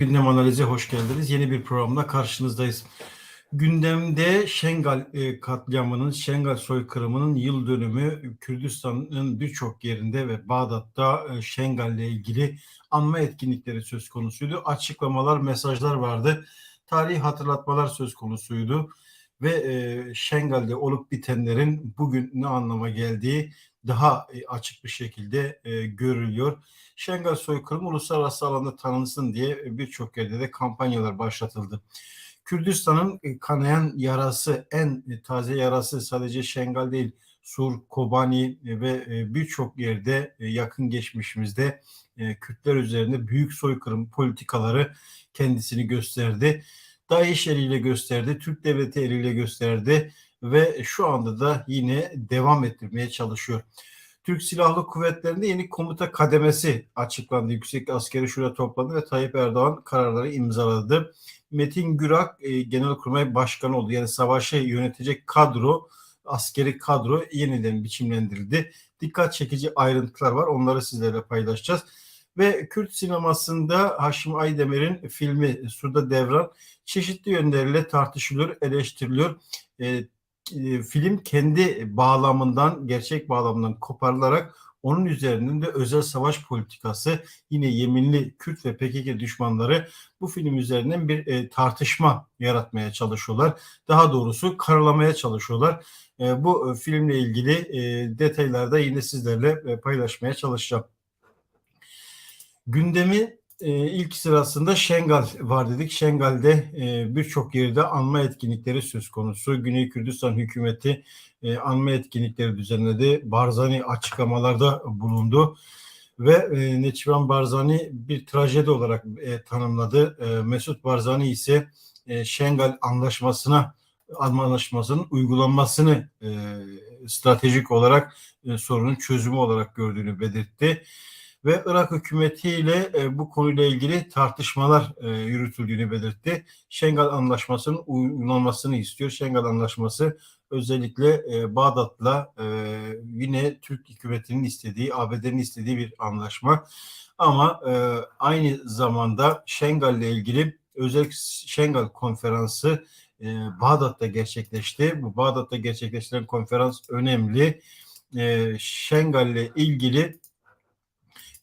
Gündem analize hoş geldiniz. Yeni bir programda karşınızdayız. Gündemde Şengal e, katliamının, Şengal soykırımının yıl dönümü Kürdistan'ın birçok yerinde ve Bağdat'ta e, Şengal ile ilgili anma etkinlikleri söz konusuydu. Açıklamalar, mesajlar vardı. Tarihi hatırlatmalar söz konusuydu. Ve e, Şengal'de olup bitenlerin bugün ne anlama geldiği daha e, açık bir şekilde e, görülüyor. Şengal soykırımı uluslararası alanda tanınsın diye birçok yerde de kampanyalar başlatıldı. Kürdistan'ın e, kanayan yarası, en taze yarası sadece Şengal değil, Sur, Kobani ve birçok yerde yakın geçmişimizde Kürtler üzerinde büyük soykırım politikaları kendisini gösterdi. DAEŞ eliyle gösterdi, Türk Devleti eliyle gösterdi ve şu anda da yine devam ettirmeye çalışıyor. Türk Silahlı Kuvvetleri'nde yeni komuta kademesi açıklandı. Yüksek Askeri Şura toplandı ve Tayyip Erdoğan kararları imzaladı. Metin Gürak e, Genelkurmay Başkanı oldu. Yani savaşı yönetecek kadro, askeri kadro yeniden biçimlendirildi. Dikkat çekici ayrıntılar var. Onları sizlerle paylaşacağız. Ve Kürt sinemasında Haşim Aydemir'in filmi Surda Devran çeşitli yönleriyle tartışılıyor, eleştiriliyor. E, e, film kendi bağlamından, gerçek bağlamından koparılarak onun üzerinden de özel savaş politikası yine yeminli Kürt ve PKK düşmanları bu film üzerinden bir e, tartışma yaratmaya çalışıyorlar. Daha doğrusu karalamaya çalışıyorlar. E, bu e, filmle ilgili e, detaylarda yine sizlerle e, paylaşmaya çalışacağım. Gündemi ilk sırasında Şengal var dedik. Şengal'de e, birçok yerde anma etkinlikleri söz konusu. Güney Kürdistan hükümeti e, anma etkinlikleri düzenledi. Barzani açıklamalarda bulundu. Ve e, Neçivan Barzani bir trajedi olarak e, tanımladı. E, Mesut Barzani ise e, Şengal anlaşmasına anlaşmasının uygulanmasını e, stratejik olarak e, sorunun çözümü olarak gördüğünü belirtti ve Irak hükümetiyle e, bu konuyla ilgili tartışmalar e, yürütüldüğünü belirtti. Şengal Anlaşması'nın uygulanmasını istiyor. Şengal Anlaşması özellikle e, Bağdat'la e, yine Türk hükümetinin istediği, ABD'nin istediği bir anlaşma. Ama e, aynı zamanda Şengal ile ilgili özel Şengal konferansı e, Bağdat'ta gerçekleşti. Bu Bağdat'ta gerçekleştiren konferans önemli. E, Şengal ile ilgili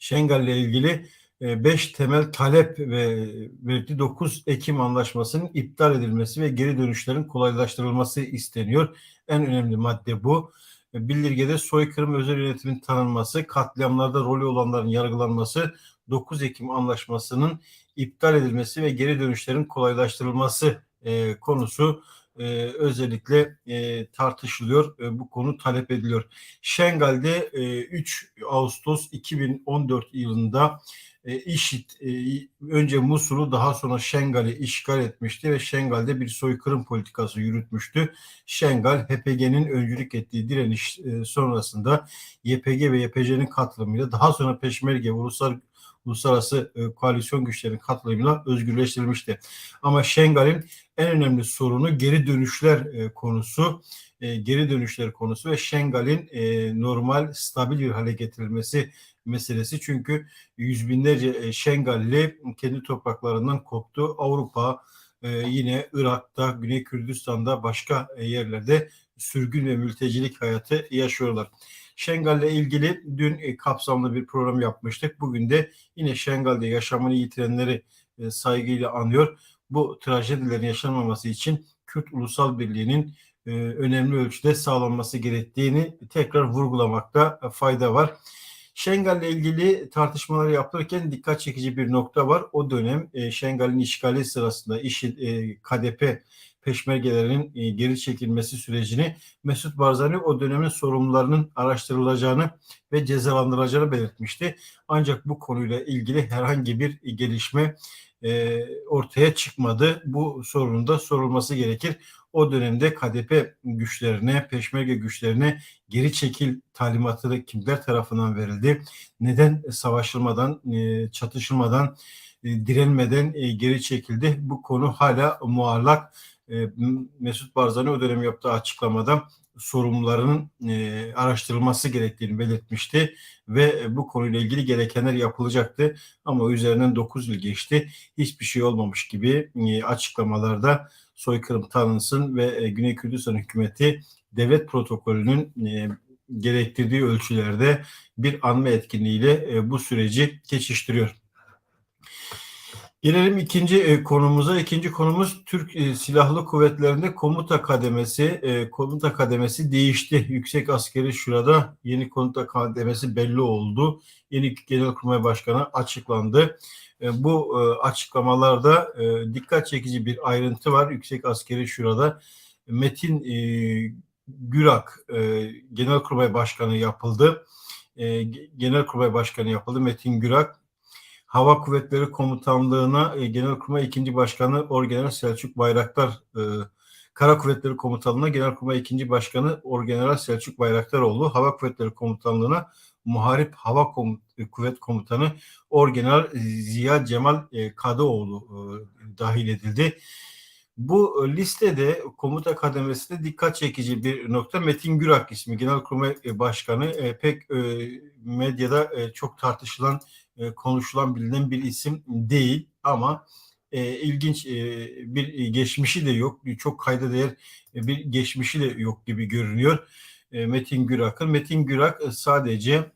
Şengal ile ilgili 5 e, temel talep ve belirti 9 Ekim anlaşmasının iptal edilmesi ve geri dönüşlerin kolaylaştırılması isteniyor. En önemli madde bu. E, bildirgede soykırım özel yönetimin tanınması, katliamlarda rolü olanların yargılanması, 9 Ekim anlaşmasının iptal edilmesi ve geri dönüşlerin kolaylaştırılması e, konusu e, özellikle e, tartışılıyor. E, bu konu talep ediliyor. Şengal'de e, 3 Ağustos 2014 yılında e, IŞİD e, önce Musul'u daha sonra Şengal'i işgal etmişti ve Şengal'de bir soykırım politikası yürütmüştü. Şengal HPG'nin öncülük ettiği direniş e, sonrasında YPG ve YPC'nin katılımıyla daha sonra Peşmerge Ulusal uluslararası e, koalisyon güçlerinin katılımıyla özgürleştirilmişti. Ama Şengal'in en önemli sorunu geri dönüşler e, konusu, e, geri dönüşler konusu ve Şengal'in e, normal, stabil bir hale getirilmesi meselesi. Çünkü yüz binlerce e, Şengalli kendi topraklarından koptu. Avrupa, e, yine Irak'ta, Güney Kürdistan'da, başka e, yerlerde sürgün ve mültecilik hayatı yaşıyorlar. Şengal ile ilgili dün e, kapsamlı bir program yapmıştık. Bugün de yine Şengal'de yaşamını yitirenleri e, saygıyla anıyor. Bu trajedilerin yaşanmaması için Kürt Ulusal Birliği'nin e, önemli ölçüde sağlanması gerektiğini tekrar vurgulamakta fayda var. Şengal ile ilgili tartışmaları yapılırken dikkat çekici bir nokta var. O dönem Şengal'in işgali sırasında işi KDP peşmergelerinin e, geri çekilmesi sürecini Mesut Barzani o dönemin sorumlularının araştırılacağını ve cezalandırılacağını belirtmişti. Ancak bu konuyla ilgili herhangi bir gelişme e, ortaya çıkmadı. Bu sorunun da sorulması gerekir. O dönemde KDP güçlerine, peşmerge güçlerine geri çekil talimatı kimler tarafından verildi? Neden savaşılmadan, e, çatışılmadan, direnmeden geri çekildi? Bu konu hala muallak Mesut Barzani o dönem yaptığı açıklamada sorumlularının e, araştırılması gerektiğini belirtmişti ve bu konuyla ilgili gerekenler yapılacaktı ama üzerinden 9 yıl geçti. Hiçbir şey olmamış gibi e, açıklamalarda soykırım tanınsın ve e, Güney Kürdistan hükümeti devlet protokolünün e, gerektirdiği ölçülerde bir anma etkinliğiyle e, bu süreci geçiştiriyor. Gelelim ikinci e, konumuza. İkinci konumuz Türk e, Silahlı Kuvvetleri'nde komuta kademesi. E, komuta kademesi değişti. Yüksek Askeri Şura'da yeni komuta kademesi belli oldu. Yeni Genelkurmay Başkanı açıklandı. E, bu e, açıklamalarda e, dikkat çekici bir ayrıntı var. Yüksek Askeri Şura'da Metin e, Gürak e, Genelkurmay Başkanı yapıldı. E, Genelkurmay Başkanı yapıldı Metin Gürak Hava Kuvvetleri Komutanlığı'na e, Genelkurmay 2. Başkanı Orgeneral Selçuk Bayraktar e, Kara Kuvvetleri Komutanlığı'na Genelkurmay 2. Başkanı Orgeneral Selçuk Bayraktaroğlu Hava Kuvvetleri Komutanlığı'na Muharip Hava e, Kuvvet Komutanı Orgeneral Ziya Cemal e, Kadıoğlu e, dahil edildi. Bu e, listede komuta kademesinde dikkat çekici bir nokta Metin Gürak ismi Genelkurmay Başkanı pek medyada çok tartışılan e, konuşulan bilinen bir isim değil ama e, ilginç e, bir geçmişi de yok. Çok kayda değer e, bir geçmişi de yok gibi görünüyor. E, Metin Gürak'ın. Metin Gürak e, sadece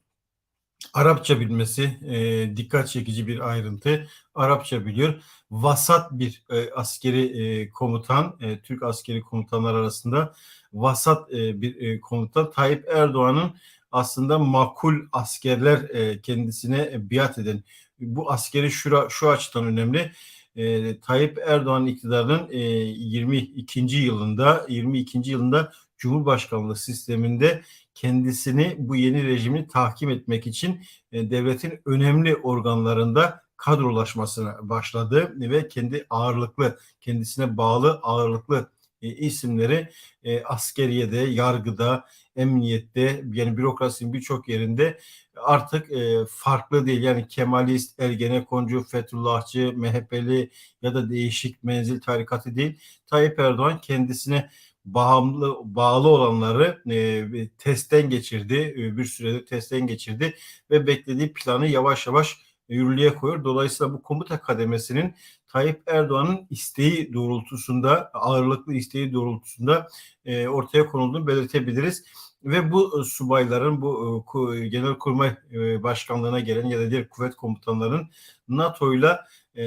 Arapça bilmesi e, dikkat çekici bir ayrıntı. Arapça biliyor. Vasat bir e, askeri e, komutan, e, Türk askeri komutanlar arasında vasat e, bir e, komutan. Tayyip Erdoğan'ın aslında makul askerler e, kendisine biat eden bu askeri şu, şu açıdan önemli. E, Tayyip Erdoğan iktidarının e, 22. yılında 22. yılında Cumhurbaşkanlığı sisteminde kendisini bu yeni rejimi tahkim etmek için e, devletin önemli organlarında kadrolaşmasına başladı ve kendi ağırlıklı, kendisine bağlı ağırlıklı isimleri e, askeriyede, yargıda, emniyette yani bürokrasinin birçok yerinde artık e, farklı değil. Yani Kemalist, Ergenekoncu, Fethullahçı, MHP'li ya da değişik menzil tarikatı değil. Tayyip Erdoğan kendisine bağımlı bağlı olanları e, testten geçirdi. E, bir sürede testten geçirdi ve beklediği planı yavaş yavaş yürürlüğe koyuyor. Dolayısıyla bu komuta kademesinin Tayyip Erdoğan'ın isteği doğrultusunda, ağırlıklı isteği doğrultusunda e, ortaya konulduğunu belirtebiliriz. Ve bu subayların, bu e, Genelkurmay e, Başkanlığı'na gelen ya da diğer kuvvet komutanlarının NATO'yla e,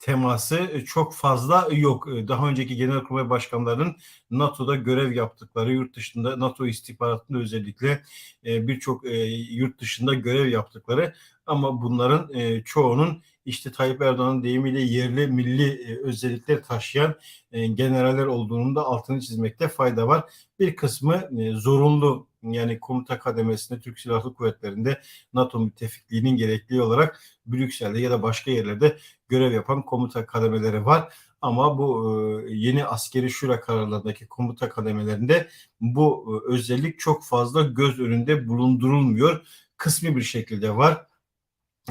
teması çok fazla yok. Daha önceki genelkurmay başkanlarının NATO'da görev yaptıkları, yurt dışında NATO istihbaratında özellikle birçok yurt dışında görev yaptıkları ama bunların çoğunun işte Tayyip Erdoğan'ın deyimiyle yerli milli özellikler taşıyan generaller olduğunun da altını çizmekte fayda var. Bir kısmı zorunlu yani komuta kademesinde Türk Silahlı Kuvvetleri'nde NATO müttefikliğinin gerekli olarak Brüksel'de ya da başka yerlerde görev yapan komuta kademeleri var. Ama bu e, yeni askeri şura kararlarındaki komuta kademelerinde bu e, özellik çok fazla göz önünde bulundurulmuyor. Kısmi bir şekilde var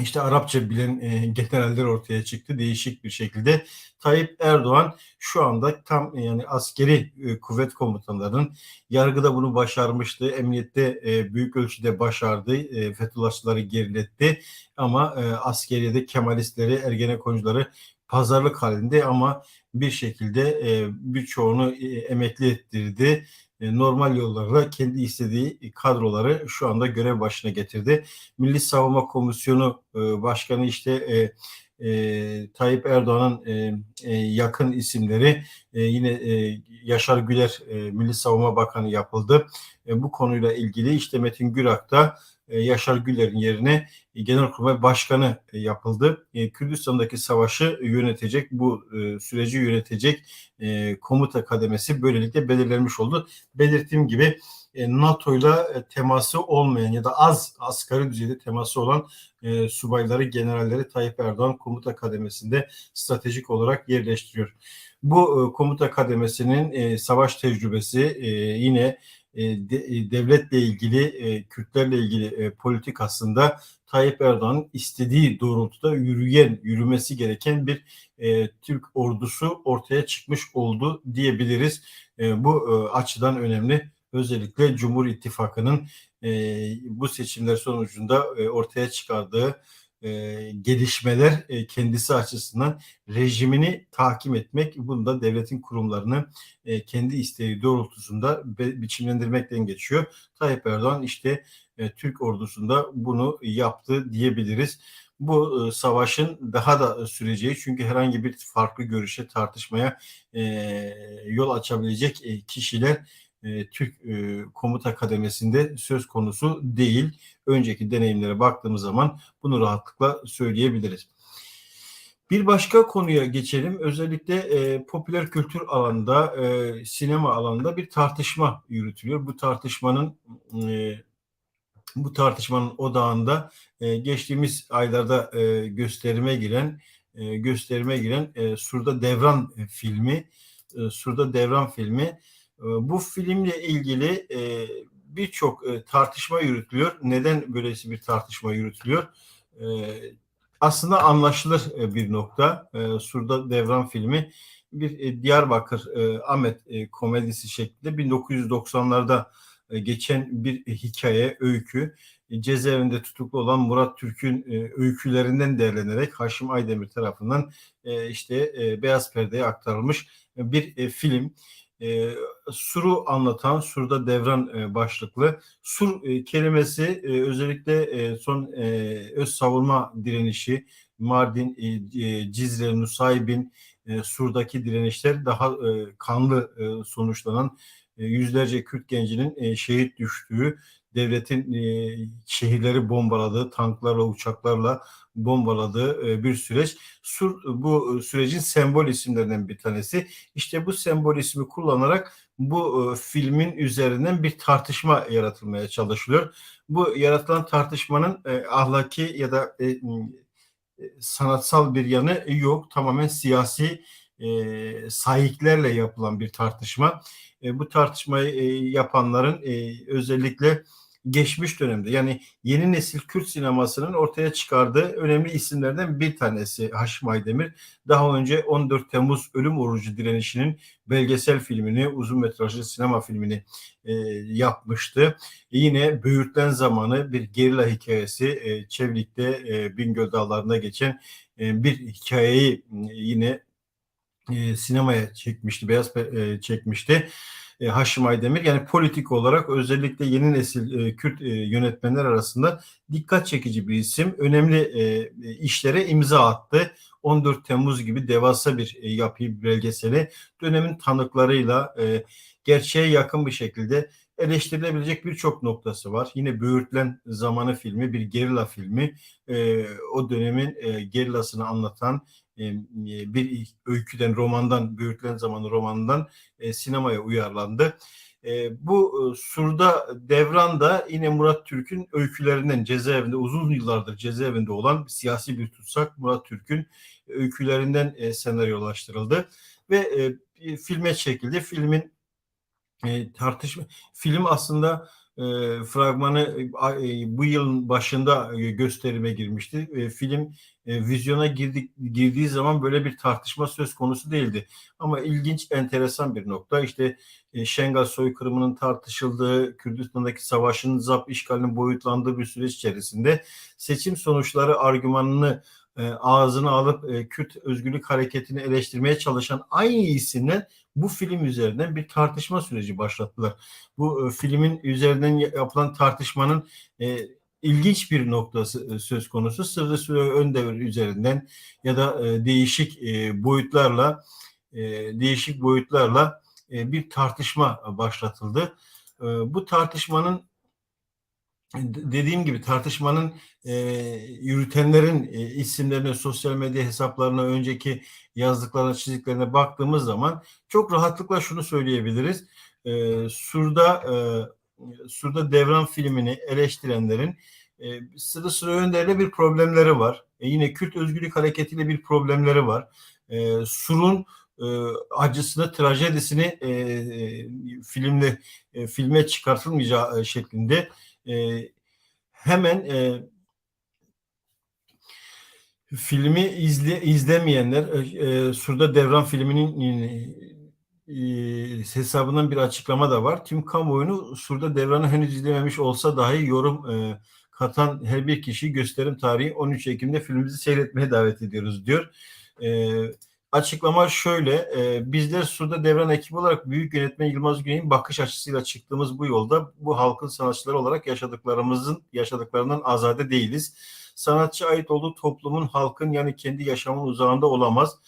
işte Arapça bilen e, generaller ortaya çıktı değişik bir şekilde. Tayyip Erdoğan şu anda tam yani askeri e, kuvvet komutanlarının yargıda bunu başarmıştı. Emniyette e, büyük ölçüde başardı. E, Fethullahçıları geriletti. Ama e, askeriyede Kemalistleri, Ergenekoncuları pazarlık halinde ama bir şekilde e, birçoğunu e, emekli ettirdi normal yollarla kendi istediği kadroları şu anda görev başına getirdi. Milli Savunma Komisyonu e, Başkanı işte e, e, Tayyip Erdoğan'ın e, e, yakın isimleri e, yine e, Yaşar Güler e, Milli Savunma Bakanı yapıldı. E, bu konuyla ilgili işte Metin Gürak da e, Yaşar Güler'in yerine Genelkurmay Başkanı e, yapıldı. E, Kürdistan'daki savaşı yönetecek, bu süreci yönetecek komuta kademesi böylelikle belirlenmiş oldu. Belirttiğim gibi NATO ile teması olmayan ya da az asgari düzeyde teması olan subayları, generalleri Tayyip Erdoğan komuta kademesinde stratejik olarak yerleştiriyor. Bu komuta kademesinin savaş tecrübesi yine e, e, devletle ilgili, e, Kürtlerle ilgili politikasında Tayyip Erdoğan'ın istediği doğrultuda yürüyen, yürümesi gereken bir Türk ordusu ortaya çıkmış oldu diyebiliriz. bu açıdan önemli. özellikle Cumhur İttifakı'nın bu seçimler sonucunda ortaya çıkardığı e, gelişmeler e, kendisi açısından rejimini tahkim etmek, bunu da devletin kurumlarını e, kendi isteği doğrultusunda be, biçimlendirmekten geçiyor. Tayyip Erdoğan işte e, Türk ordusunda bunu yaptı diyebiliriz. Bu e, savaşın daha da süreceği çünkü herhangi bir farklı görüşe tartışmaya e, yol açabilecek e, kişiler e, Türk e, komuta kademesinde söz konusu değil. Önceki deneyimlere baktığımız zaman bunu rahatlıkla söyleyebiliriz. Bir başka konuya geçelim. Özellikle e, popüler kültür alanında, e, sinema alanında bir tartışma yürütülüyor. Bu tartışmanın e, bu tartışmanın odağında e, geçtiğimiz aylarda e, gösterime giren e, gösterime giren e, Surda Devran filmi, e, Surda Devran filmi bu filmle ilgili e, birçok e, tartışma yürütülüyor. Neden böylesi bir tartışma yürütülüyor? E, aslında anlaşılır bir nokta. Surda Devran filmi bir Diyarbakır Ahmet komedisi şeklinde 1990'larda geçen bir hikaye, öykü. Cezaevinde tutuklu olan Murat Türk'ün öykülerinden değerlenerek Haşim Aydemir tarafından işte beyaz perdeye aktarılmış bir film e, suru anlatan, surda devran e, başlıklı. Sur e, kelimesi e, özellikle e, son e, öz savunma direnişi, Mardin, e, e, Cizre, Nusaybin, e, Sur'daki direnişler daha e, kanlı e, sonuçlanan e, yüzlerce Kürt gencinin e, şehit düştüğü, devletin e, şehirleri bombaladığı, tanklarla, uçaklarla bombaladığı e, bir süreç. Sur, bu sürecin sembol isimlerinden bir tanesi. İşte bu sembol ismi kullanarak bu e, filmin üzerinden bir tartışma yaratılmaya çalışılıyor. Bu yaratılan tartışmanın e, ahlaki ya da e, e sanatsal bir yanı yok. Tamamen siyasi e, sahiplerle yapılan bir tartışma. E, bu tartışmayı e, yapanların e, özellikle geçmiş dönemde yani yeni nesil Kürt sinemasının ortaya çıkardığı önemli isimlerden bir tanesi Haşim Aydemir. Daha önce 14 Temmuz Ölüm Orucu Direnişi'nin belgesel filmini, uzun metrajlı sinema filmini e, yapmıştı. E, yine Böğürtlen Zamanı bir gerilla hikayesi e, Çevlik'te e, Bingöl Dağları'nda geçen e, bir hikayeyi e, yine e, sinemaya çekmişti, beyaz e, çekmişti. E, Haşim Aydemir yani politik olarak özellikle yeni nesil e, Kürt e, yönetmenler arasında dikkat çekici bir isim. Önemli e, işlere imza attı. 14 Temmuz gibi devasa bir e, yapıyı belgeseli dönemin tanıklarıyla e, gerçeğe yakın bir şekilde eleştirilebilecek birçok noktası var. Yine Böğürtlen Zamanı filmi bir gerilla filmi. E, o dönemin e, gerillasını anlatan e, e, bir öyküden, romandan, Böğürtlen Zamanı romanından e, sinemaya uyarlandı. E, bu e, Surda Devran da yine Murat Türk'ün öykülerinden cezaevinde uzun yıllardır cezaevinde olan siyasi bir tutsak Murat Türk'ün öykülerinden e, senaryolaştırıldı ve e, filme çekildi. Filmin e, tartışma film aslında e, fragmanı e, bu yılın başında e, gösterime girmişti. E, film e, vizyona girdik, girdiği zaman böyle bir tartışma söz konusu değildi. Ama ilginç, enteresan bir nokta. İşte e, Şengal soykırımının tartışıldığı, Kürdistan'daki savaşın ZAP işgalinin boyutlandığı bir süreç içerisinde seçim sonuçları argümanını e, ağzına alıp e, Kürt özgürlük hareketini eleştirmeye çalışan aynı isimler bu film üzerinden bir tartışma süreci başlattılar. Bu e, filmin üzerinden yapılan tartışmanın e, ilginç bir noktası söz konusu. Sırrı Süre Öndevir üzerinden ya da değişik boyutlarla değişik boyutlarla bir tartışma başlatıldı. Bu tartışmanın dediğim gibi tartışmanın e, yürütenlerin e, isimlerine, sosyal medya hesaplarına, önceki yazdıklarına, çizdiklerine baktığımız zaman çok rahatlıkla şunu söyleyebiliriz. E, Sur'da e, Sur'da Devran filmini eleştirenlerin e, sıra sıra Önder'le bir problemleri var. E, yine Kürt Özgürlük Hareketi'yle bir problemleri var. E, Sur'un e, acısını, trajedisini e, e, filmle e, filme çıkartılmayacağı e, şeklinde e, hemen e, filmi izle, izlemeyenler e, e Surda Devran filminin e, hesabından bir açıklama da var. Tüm kamuoyunu Sur'da devranı henüz izlememiş olsa dahi yorum e, katan her bir kişi gösterim tarihi 13 Ekim'de filmimizi seyretmeye davet ediyoruz diyor. E, açıklama şöyle. E, bizler Sur'da devran ekibi olarak Büyük Yönetmen Yılmaz Güney'in bakış açısıyla çıktığımız bu yolda bu halkın sanatçıları olarak yaşadıklarımızın yaşadıklarından azade değiliz. Sanatçı ait olduğu toplumun, halkın yani kendi yaşamın uzağında olamaz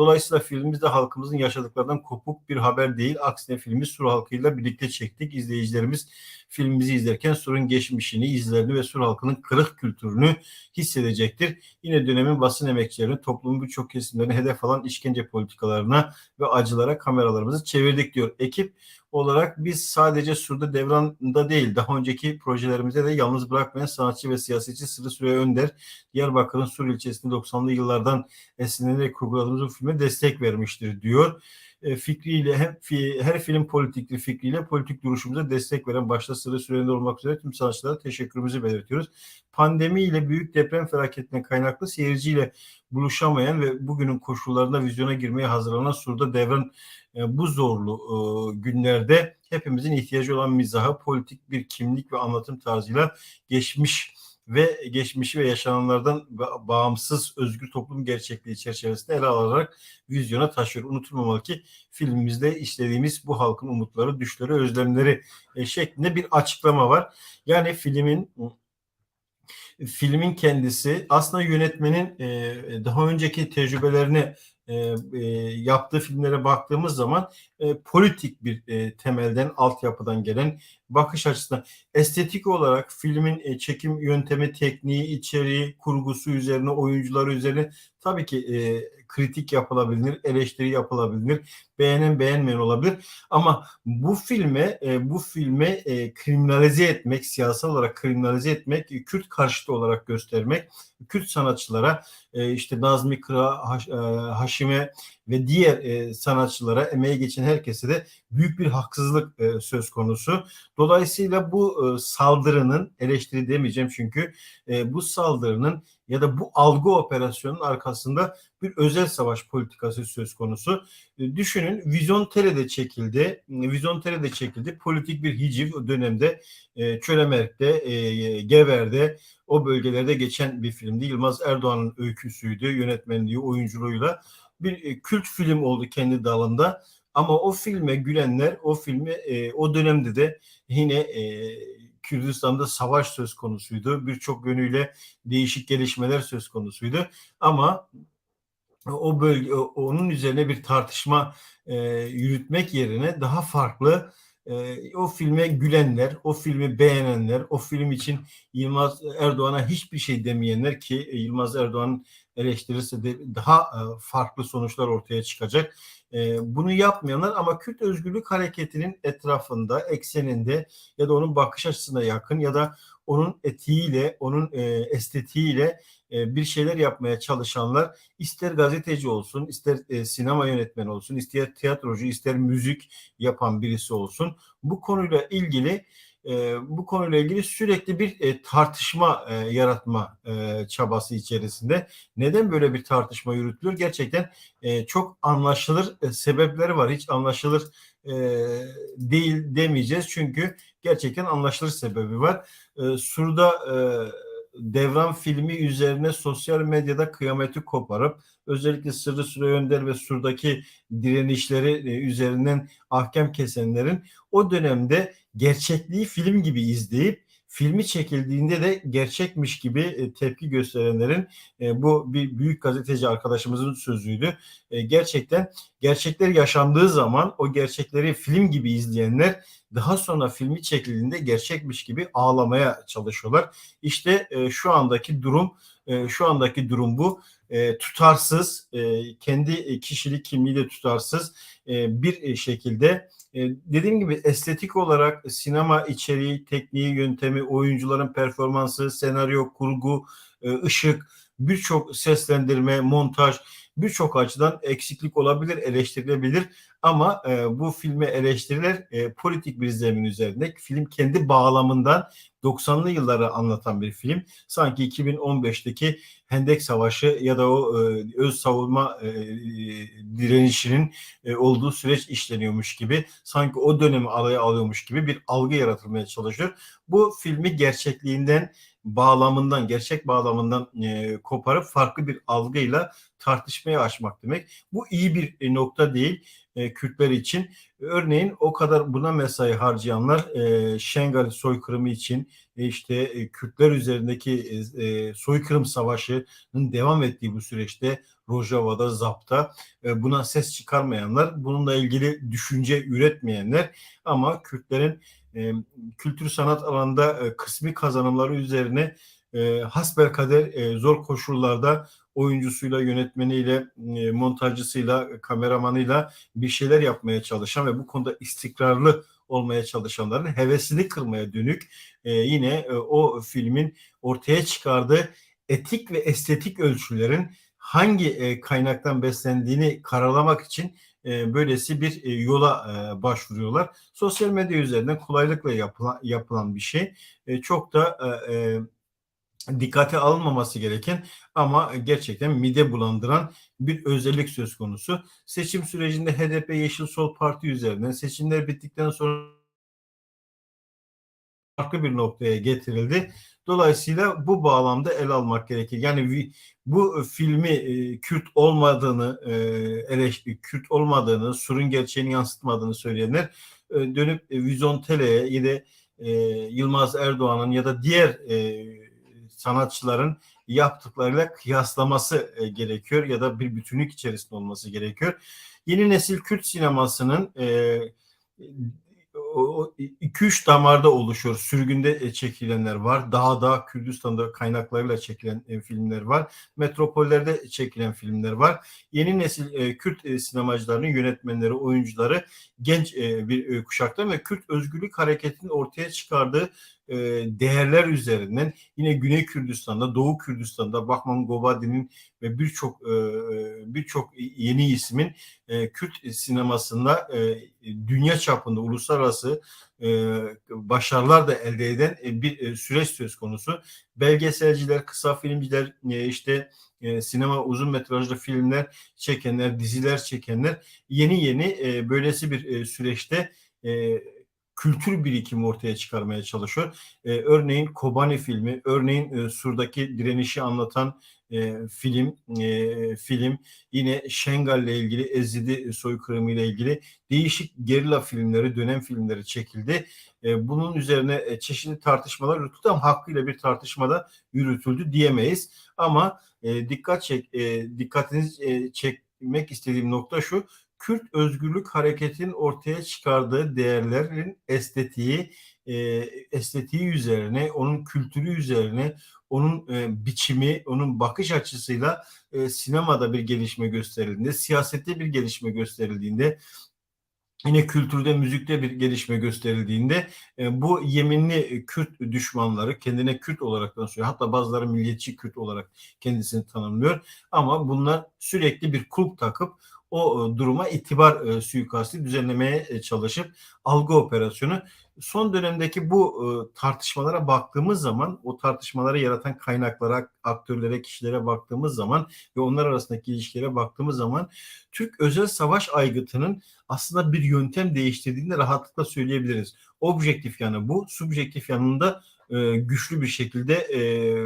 Dolayısıyla filmimiz de halkımızın yaşadıklarından kopuk bir haber değil. Aksine filmi Sur halkıyla birlikte çektik. İzleyicilerimiz filmimizi izlerken Sur'un geçmişini, izlerini ve Sur halkının kırık kültürünü hissedecektir. Yine dönemin basın emekçilerinin toplumun birçok kesimlerini hedef alan işkence politikalarına ve acılara kameralarımızı çevirdik diyor. Ekip olarak biz sadece Sur'da devranda değil daha önceki projelerimizde de yalnız bırakmayan sanatçı ve siyasetçi Sırrı Süreyya Önder Diyarbakır'ın Sur ilçesinde 90'lı yıllardan esinlenerek kurguladığımız bu filme destek vermiştir diyor. E, fikriyle hem her film politikli fikriyle politik duruşumuza destek veren başta Sırrı Süreyya olmak üzere tüm sanatçılara teşekkürümüzü belirtiyoruz. Pandemi ile büyük deprem felaketinden kaynaklı seyirciyle buluşamayan ve bugünün koşullarında vizyona girmeye hazırlanan Sur'da devran e, bu zorlu e, günlerde hepimizin ihtiyacı olan mizaha, politik bir kimlik ve anlatım tarzıyla geçmiş ve geçmişi ve yaşananlardan bağımsız özgür toplum gerçekliği çerçevesinde ele alarak vizyona taşıyor. Unutulmamalı ki filmimizde işlediğimiz bu halkın umutları, düşleri, özlemleri e, şeklinde bir açıklama var. Yani filmin filmin kendisi aslında yönetmenin daha önceki tecrübelerini e, e, yaptığı filmlere baktığımız zaman e, politik bir e, temelden, altyapıdan gelen bakış açısından estetik olarak filmin e, çekim yöntemi, tekniği, içeriği, kurgusu üzerine, oyuncuları üzerine tabii ki e, kritik yapılabilir, eleştiri yapılabilir, beğenen beğenmeyen olabilir. Ama bu filme e, bu filme e, kriminalize etmek, siyasal olarak kriminalize etmek, e, Kürt karşıtı olarak göstermek, Kürt sanatçılara e, işte Nazmi Kıra, Haş, e, Haşime ve diğer e, sanatçılara, emeği geçen herkese de büyük bir haksızlık e, söz konusu. Dolayısıyla bu e, saldırının eleştiri demeyeceğim çünkü e, bu saldırının ya da bu algı operasyonunun arkasında bir özel savaş politikası söz konusu. E, düşünün Vizyon Tele'de çekildi. Vizyon Tele'de çekildi. Politik bir hiciv o dönemde e, Çölemerk'te, e, Gever'de o bölgelerde geçen bir filmdi. Yılmaz Erdoğan'ın öyküsüydü. Yönetmenliği, oyunculuğuyla bir e, kült film oldu kendi dalında. Ama o filme gülenler o filmi e, o dönemde de yine e, Kürdistan'da savaş söz konusuydu. Birçok yönüyle değişik gelişmeler söz konusuydu. Ama o bölge onun üzerine bir tartışma e, yürütmek yerine daha farklı e, o filme gülenler, o filmi beğenenler, o film için Yılmaz Erdoğan'a hiçbir şey demeyenler ki Yılmaz Erdoğan eleştirirse de daha e, farklı sonuçlar ortaya çıkacak. E, bunu yapmayanlar ama Kürt Özgürlük Hareketi'nin etrafında, ekseninde ya da onun bakış açısına yakın ya da onun etiğiyle, onun e, estetiğiyle bir şeyler yapmaya çalışanlar ister gazeteci olsun, ister sinema yönetmeni olsun, ister tiyatrocu, ister müzik yapan birisi olsun bu konuyla ilgili e, bu konuyla ilgili sürekli bir e, tartışma e, yaratma e, çabası içerisinde. Neden böyle bir tartışma yürütülür? Gerçekten e, çok anlaşılır e, sebepleri var. Hiç anlaşılır e, değil demeyeceğiz. Çünkü gerçekten anlaşılır sebebi var. E, Sur'da e, devran filmi üzerine sosyal medyada kıyameti koparıp özellikle Sırrı Süre Önder ve Sur'daki direnişleri e, üzerinden ahkam kesenlerin o dönemde gerçekliği film gibi izleyip filmi çekildiğinde de gerçekmiş gibi e, tepki gösterenlerin e, bu bir büyük gazeteci arkadaşımızın sözüydü. E, gerçekten gerçekler yaşandığı zaman o gerçekleri film gibi izleyenler daha sonra filmi çekildiğinde gerçekmiş gibi ağlamaya çalışıyorlar. İşte şu andaki durum şu andaki durum bu. Tutarsız, kendi kişilik kimliği tutarsız bir şekilde e, dediğim gibi estetik olarak sinema içeriği, tekniği, yöntemi, oyuncuların performansı, senaryo, kurgu, e, ışık birçok seslendirme, montaj birçok açıdan eksiklik olabilir, eleştirilebilir. Ama e, bu filme eleştiriler e, politik bir zemin üzerinde. Film kendi bağlamından 90'lı yılları anlatan bir film. Sanki 2015'teki Hendek Savaşı ya da o e, öz savunma e, direnişinin e, olduğu süreç işleniyormuş gibi, sanki o dönemi alaya alıyormuş gibi bir algı yaratılmaya çalışıyor. Bu filmi gerçekliğinden bağlamından, gerçek bağlamından e, koparıp farklı bir algıyla tartışmaya açmak demek. Bu iyi bir e, nokta değil e, Kürtler için. Örneğin o kadar buna mesai harcayanlar e, Şengal soykırımı için e, işte e, Kürtler üzerindeki e, e, soykırım savaşının devam ettiği bu süreçte Rojava'da, Zap'ta e, buna ses çıkarmayanlar, bununla ilgili düşünce üretmeyenler ama Kürtlerin e, kültür sanat alanında e, kısmi kazanımları üzerine e, hasbelkader e, zor koşullarda oyuncusuyla, yönetmeniyle, e, montajcısıyla, kameramanıyla bir şeyler yapmaya çalışan ve bu konuda istikrarlı olmaya çalışanların hevesini kırmaya dönük e, yine e, o filmin ortaya çıkardığı etik ve estetik ölçülerin hangi e, kaynaktan beslendiğini karalamak için böylesi bir yola başvuruyorlar. Sosyal medya üzerinden kolaylıkla yapılan, yapılan bir şey. Çok da dikkate alınmaması gereken ama gerçekten mide bulandıran bir özellik söz konusu. Seçim sürecinde HDP Yeşil Sol Parti üzerinden seçimler bittikten sonra farklı bir noktaya getirildi. Dolayısıyla bu bağlamda el almak gerekir. Yani bu filmi e, Kürt olmadığını, e, eleştir, Kürt olmadığını, Sur'un gerçeğini yansıtmadığını söyleyenler e, dönüp Vizontele'ye yine e, Yılmaz Erdoğan'ın ya da diğer sanatçıların yaptıklarıyla kıyaslaması e, gerekiyor ya da bir bütünlük içerisinde olması gerekiyor. Yeni nesil Kürt sinemasının e, 2-3 damarda oluşuyor. Sürgünde e, çekilenler var. Dağda, Kürdistan'da kaynaklarıyla çekilen e, filmler var. Metropollerde çekilen filmler var. Yeni nesil e, Kürt sinemacılarının yönetmenleri, oyuncuları genç bir kuşaktan ve Kürt özgürlük hareketinin ortaya çıkardığı e, değerler üzerinden yine Güney Kürdistan'da, Doğu Kürdistan'da Bahman Gobadi'nin ve birçok e, birçok yeni ismin e, Kürt sinemasında dünya çapında uluslararası başarılar da elde eden bir süreç söz konusu. Belgeselciler, kısa filmciler, işte sinema uzun metrajlı filmler çekenler, diziler çekenler yeni yeni böylesi bir süreçte kültür birikimi ortaya çıkarmaya çalışıyor. E, örneğin Kobani filmi, örneğin e, Sur'daki direnişi anlatan e, film, e, film yine Şengal ile ilgili, Ezidi soykırımı ile ilgili değişik gerilla filmleri, dönem filmleri çekildi. E, bunun üzerine e, çeşitli tartışmalar yürütüldü ama hakkıyla bir tartışmada yürütüldü diyemeyiz. Ama e, dikkat çek, e, dikkatinizi e, çekmek istediğim nokta şu. Kürt özgürlük hareketinin ortaya çıkardığı değerlerin estetiği, e, estetiği üzerine, onun kültürü üzerine, onun e, biçimi, onun bakış açısıyla e, sinemada bir gelişme gösterildiğinde, siyasette bir gelişme gösterildiğinde, yine kültürde, müzikte bir gelişme gösterildiğinde e, bu yeminli Kürt düşmanları kendine Kürt olarak tanımlıyor. Hatta bazıları milliyetçi Kürt olarak kendisini tanımlıyor. Ama bunlar sürekli bir kulp takıp o e, duruma itibar e, suikasti düzenlemeye e, çalışıp algı operasyonu son dönemdeki bu tartışmalara baktığımız zaman o tartışmaları yaratan kaynaklara, aktörlere, kişilere baktığımız zaman ve onlar arasındaki ilişkilere baktığımız zaman Türk özel savaş aygıtının aslında bir yöntem değiştirdiğini rahatlıkla söyleyebiliriz. Objektif yanı bu, subjektif yanında güçlü bir şekilde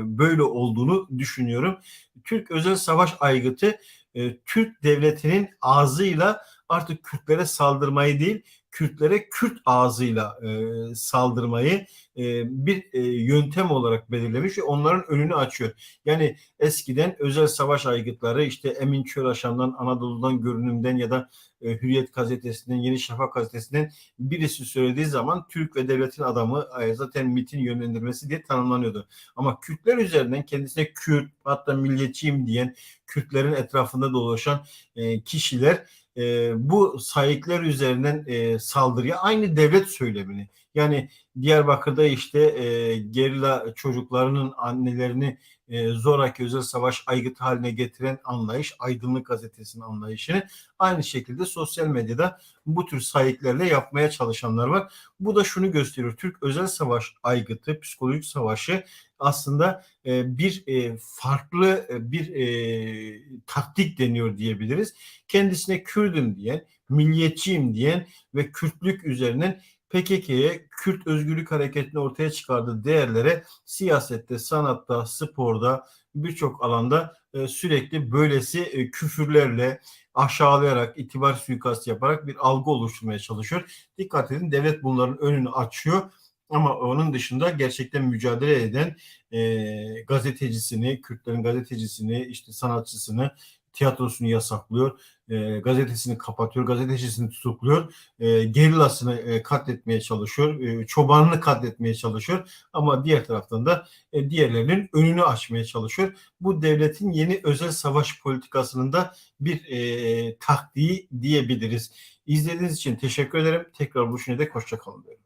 böyle olduğunu düşünüyorum. Türk özel savaş aygıtı e, Türk devletinin ağzıyla artık Kürtlere saldırmayı değil, Kürtlere Kürt ağzıyla e, saldırmayı e, bir e, yöntem olarak belirlemiş ve onların önünü açıyor. Yani eskiden özel savaş aygıtları işte Emin Çölaşan'dan, Anadolu'dan, Görünüm'den ya da e, Hürriyet gazetesinden, Yeni Şafak gazetesinden birisi söylediği zaman Türk ve devletin adamı e, zaten MIT'in yönlendirmesi diye tanımlanıyordu. Ama Kürtler üzerinden kendisine Kürt hatta milliyetçiyim diyen Kürtlerin etrafında dolaşan e, kişiler e, bu sahipler üzerinden e, saldırıya aynı devlet söylemini yani Diyarbakır'da işte e, gerilla çocuklarının annelerini e, zoraki özel savaş aygıtı haline getiren anlayış, aydınlık gazetesinin anlayışını aynı şekilde sosyal medyada bu tür sahiplerle yapmaya çalışanlar var. Bu da şunu gösteriyor. Türk özel savaş aygıtı, psikolojik savaşı aslında e, bir e, farklı e, bir e, taktik deniyor diyebiliriz. Kendisine Kürdüm diyen, milliyetçiyim diyen ve Kürtlük üzerinden PKK'ye Kürt Özgürlük Hareketi'nin ortaya çıkardığı değerlere siyasette, sanatta, sporda birçok alanda e, sürekli böylesi e, küfürlerle aşağılayarak, itibar suikastı yaparak bir algı oluşturmaya çalışıyor. Dikkat edin devlet bunların önünü açıyor ama onun dışında gerçekten mücadele eden e, gazetecisini, Kürtlerin gazetecisini, işte sanatçısını, tiyatrosunu yasaklıyor, e, gazetesini kapatıyor, gazetecisini tutukluyor, e, gerillasını e, katletmeye çalışıyor, e, çobanını katletmeye çalışıyor ama diğer taraftan da e, diğerlerinin önünü açmaya çalışıyor. Bu devletin yeni özel savaş politikasının da bir e, taktiği diyebiliriz. İzlediğiniz için teşekkür ederim. Tekrar buluşuna dek hoşçakalın diyorum.